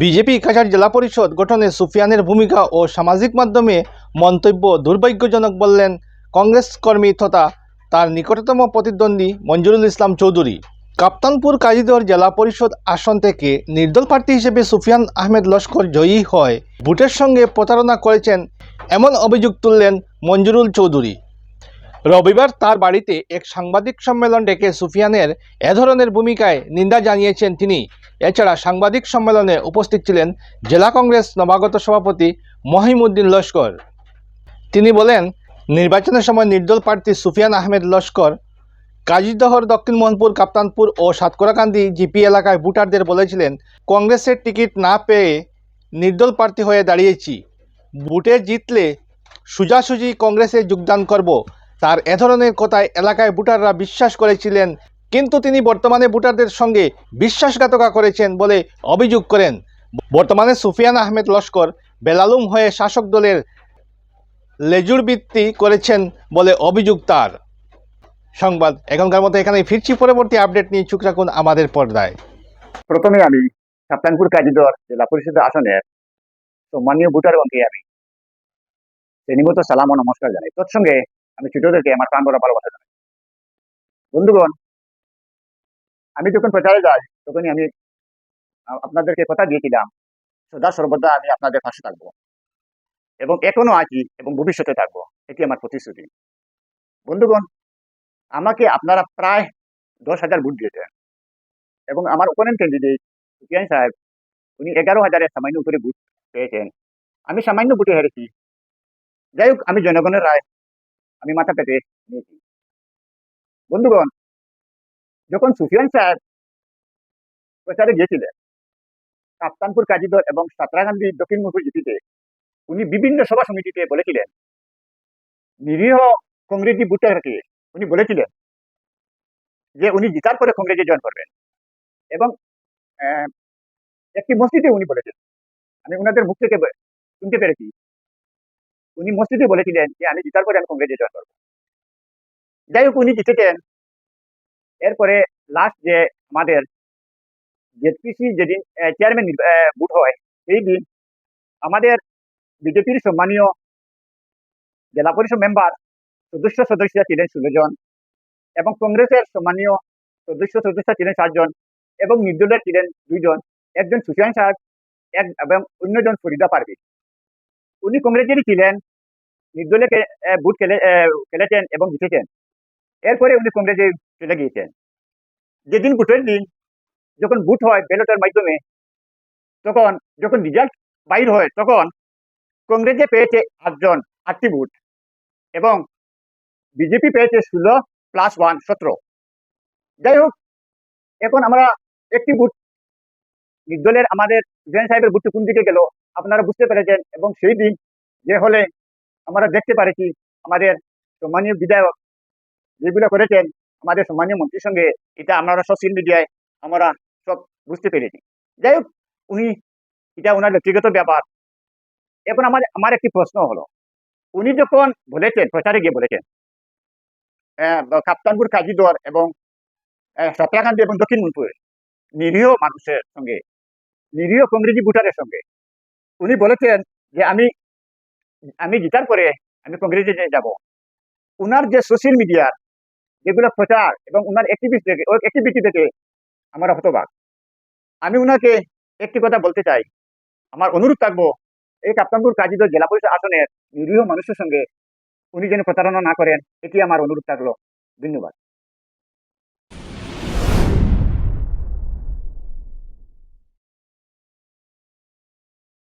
BJP Cachar জেলা পরিষদ গঠনে সুফিয়ানের ভূমিকা ও সামাজিক মাধ্যমে মন্তব্য দুর্ভাগ্যজনক বললেন কংগ্রেস কর্মী তথা তার নিকটতম প্রতিদ্বন্দ্বী মঞ্জুরুল ইসলাম চৌধুরী। কাপ্তানপুর কাজীদর জেলা পরিষদ আসন থেকে নির্দল প্রার্থী হিসেবে সুফিয়ান আহমেদ লস্কর জয়ী হয়। ভোটের সঙ্গে প্রতারণা করেছেন এমন অভিযোগ তুললেন মঞ্জুরুল চৌধুরী। রবিবার তার বাড়িতে এক সাংবাদিক সম্মেলন ডেকে সুফিয়ানের এ ধরনের ভূমিকায় নিন্দা জানিয়েছেন তিনি। এছাড়া সাংবাদিক সম্মেলনে উপস্থিত ছিলেন জেলা কংগ্রেস নবাগত সভাপতি মহিমুদ্দিন লস্কর। তিনি বলেন, নির্বাচনের সময় নির্দল প্রার্থী সুফিয়ান আহমেদ লস্কর, কাজীদহর দক্ষিণ মোহনপুর, কাপ্তানপুর ও সাতকরাকান্দি জিপি এলাকায় ভোটারদের বলেছিলেন, কংগ্রেসের টিকিট না পেয়ে নির্দল প্রার্থী হয়ে দাঁড়িয়েছি। ভোটে জিতলে সোজাসুজি কংগ্রেসে যোগদান করব। তার এ ধরনের কথায় এলাকায় ভোটাররা বিশ্বাস করেছিলেন, কিন্তু তিনি বর্তমানে ভোটারদের সঙ্গে বিশ্বাসঘাতকা করেছেন বলে অভিযোগ করেন। বর্তমানে সুফিয়ান আহমেদ লস্কর বেলালুম হয়ে শাসক দলের লেজুর বৃত্তি করেছেন বলে অভিযোগ তার। সংবাদ, এখনকার মতো এখানে ফিরছি। পরবর্তী আপডেট নিয়ে চুক রাখুন আমাদের পর্দায়। প্রথমে আমি কাপ্তানপুর কাজীদর জেলা পরিষদ আসনের সম্মানীয় ভোটারগণকে আমি শ্রেণীমতো সালাম ও নমস্কার জানাই। তৎসঙ্গে আমি ছোটদেরকে আমার প্রাণ ভরা ভালোবাসা জানাই বন্ধুগণ, আমি যখন প্রচারে যাই, তখনই আমি আপনাদেরকে কথা দিয়েছিলাম, সদা সর্বদা আমি আপনাদের পাশে থাকব। এবং এখনও আছি এবং ভবিষ্যতে থাকব, এটি আমার প্রতিশ্রুতি। বন্ধুগণ, আমাকে আপনারা প্রায় দশ হাজার ভোট দিয়েছেন। এবং আমার ওপোনেন্ট ক্যান্ডিডেট সুফিয়ান সাহেব, উনি এগারো হাজারের সামান্য উপরে ভোট পেয়েছেন। আমি সামান্য ভোটে হেরেছি। যাই হোক, আমি জনগণের রায় আমি মাথা পেতে নিয়েছি। বন্ধুগণ, যখন সুফিয়ান সাহেব প্রচারে গিয়েছিলেন, কাপ্তানপুর কাজীদর এবং সাঁতরাগান্ধী দক্ষিণমুখী জিপিতে উনি বিভিন্ন সভা সমিতিতে বলেছিলেন, নিরীহ কংগ্রেসি ভোটারকে উনি বলেছিলেন যে উনি জিতার পরে কংগ্রেসে জয়েন করবেন। এবং একটি মসজিদে উনি বলেছেন। আমি ওনাদের মুখ থেকে শুনতে পেরেছি। উনি মসজিদে বলেছিলেন যে, আমি জিতার পরে আমি কংগ্রেসে জয়েন করব। যাই হোক, উনি জিতেছেন। এরপরে লাস্ট যে আমাদের জেপিসি যেদিন চেয়ারম্যান ভোট হয়, সেই দিন আমাদের বিজেপির সম্মানীয় জেলা পরিষদ মেম্বার সদস্য সদস্য ছিলেন ষোলো জন এবং কংগ্রেসের সম্মানীয় সদস্য সদস্য ছিলেন সাতজন এবং নির্দলের ছিলেন দুইজন একজন সুশান সাহেব এক, এবং অন্যজন ফরিদা পারভি উনি কংগ্রেসেরই ছিলেন নির্দলে ভোট খেলে খেলেছেন এবং জিতেছেন। এরপরে উনি কংগ্রেসে চলে গিয়েছেন। যেদিন ভোটের দিন যখন ভোট হয় ব্যালটের মাধ্যমে, তখন যখন রেজাল্ট বাইর হয়, তখন কংগ্রেসে পেয়েছে আটজন আটটি ভোট এবং বিজেপি পেয়েছে ষোলো প্লাস ওয়ান সতেরো। যাই হোক, এখন আমরা একটি ভোট নির্দলের আমাদের জেন সাহেবের ভোটটি কোন দিকে গেল? আপনারা বুঝতে পেরেছেন এবং সেই দিন যে হলে আমরা দেখতে পারেছি আমাদের সম্মানীয় বিধায়ক যেগুলো করেছেন আমাদের সম্মানীয় মন্ত্রীর সঙ্গে, এটা আমরা সোশ্যাল মিডিয়ায় আমরা সব বুঝতে পেরেছি। যাই হোক, উনি, এটা ওনার ব্যক্তিগত ব্যাপার। এখন আমার আমার একটি প্রশ্ন হলো, উনি যখন বলেছেন, প্রচারে গিয়ে বলেছেন কাপ্তানপুর কাজীদর এবং সাঁতরাকান্দি এবং দক্ষিণ মনপুরে নিরীহ মানুষের সঙ্গে, নিরীহ কংগ্রেসি ভোটারের সঙ্গে উনি বলেছেন যে আমি আমি জিতার পরে আমি কংগ্রেসে যাব। উনার যে সোশ্যাল মিডিয়ার যেগুলো প্রচার এবং উনার অ্যাক্টিভিস্ট থেকে ওই অ্যাক্টিভিটি থেকে আমরা হতবাক। আমি উনাকে একটি কথা বলতে চাই। আমার অনুরোধ থাকব, এই কাপ্তানপুর কাজীদর জেলা পরিষদ আসনের নিরীহ মানুষের সঙ্গে উনি যেন প্রতারণা না করেন, এটি আমার অনুরোধ থাকল। ধন্যবাদ।